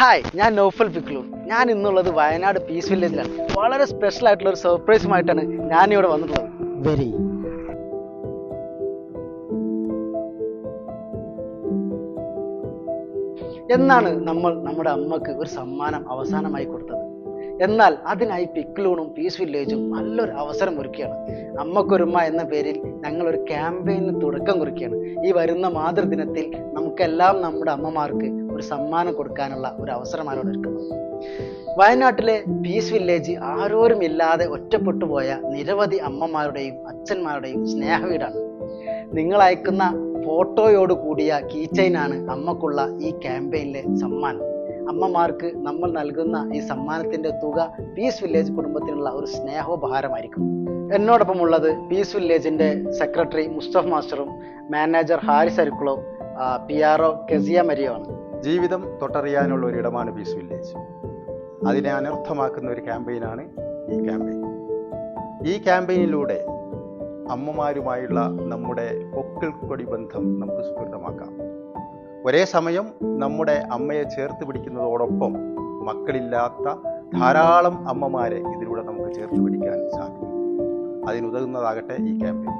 Hi ഞാൻ നോഫൽ ഫിക്ലു ഞാൻ ഇന്നുള്ളത് വയനാട് പീസ് വില്ലേജിലാണ് വളരെ സ്പെഷ്യൽ ആയിട്ടുള്ള ഒരു സർപ്രൈസുമായിട്ടാണ് ഞാൻ ഇവിടെ വന്നിട്ടുള്ളത്. വെരി എന്നാണ് നമ്മൾ നമ്മുടെ അമ്മയ്ക്ക് ഒരു സമ്മാനം അവസാനമായി കൊടുത്തത്. എന്നാൽ അതിനായി പിക്ലൂണും പീസ് വില്ലേജും നല്ലൊരു അവസരം ഒരുക്കുകയാണ് അമ്മക്കൊരുമ്മ എന്ന പേരിൽ ഞങ്ങൾ ഒരു ക്യാമ്പയിന് തുടക്കം കുറിക്കുകയാണ്. ഈ വരുന്ന മാതൃദിനത്തിൽ നമുക്കെല്ലാം നമ്മുടെ അമ്മമാർക്ക് ഒരു സമ്മാനം കൊടുക്കാനുള്ള ഒരു അവസരമാണ് അവിടെ ഒരുക്കുന്നത് വയനാട്ടിലെ പീസ് വില്ലേജ് ആരോരും ഇല്ലാതെ ഒറ്റപ്പെട്ടു പോയ നിരവധി അമ്മമാരുടെയും അച്ഛന്മാരുടെയും സ്നേഹവീടാണ്. നിങ്ങൾ അയക്കുന്ന ഫോട്ടോയോട് കൂടിയ കീച്ചൈനാണ് അമ്മക്കുള്ള ഈ ക്യാമ്പയിനിലെ സമ്മാനം. അമ്മമാർക്ക് നമ്മൾ നൽകുന്ന ഈ സമ്മാനത്തിന്റെ തുക പീസ് വില്ലേജ് കുടുംബത്തിനുള്ള ഒരു സ്നേഹോപഹാരമായിരിക്കും. എന്നോടൊപ്പം ഉള്ളത് പീസ് വില്ലേജിന്റെ സെക്രട്ടറി മുസ്തഫ മാസ്റ്ററും manager Haris അരിക്കുളവും P R O Kezia Mario ആണ് ജീവിതം തൊട്ടറിയാനുള്ള ഒരിടമാണ് പീസ് വില്ലേജ്. അതിനെ അനർത്ഥമാക്കുന്ന ഒരു ക്യാമ്പയിനാണ് ഈ ക്യാമ്പയിൻ. ഈ ക്യാമ്പയിനിലൂടെ അമ്മമാരുമായുള്ള നമ്മുടെ പൊക്കിൾക്കൊടി ബന്ധം നമുക്ക് സുഹൃതമാക്കാം ഒരേ സമയം നമ്മുടെ അമ്മയെ ചേർത്ത് പിടിക്കുന്നതോടൊപ്പം മക്കളില്ലാത്ത ധാരാളം അമ്മമാരെ ഇതിലൂടെ നമുക്ക് ചേർത്ത് പിടിക്കാൻ സാധിക്കും. അതിനുതകുന്നതാകട്ടെ ഈ ക്യാമ്പയിൻ.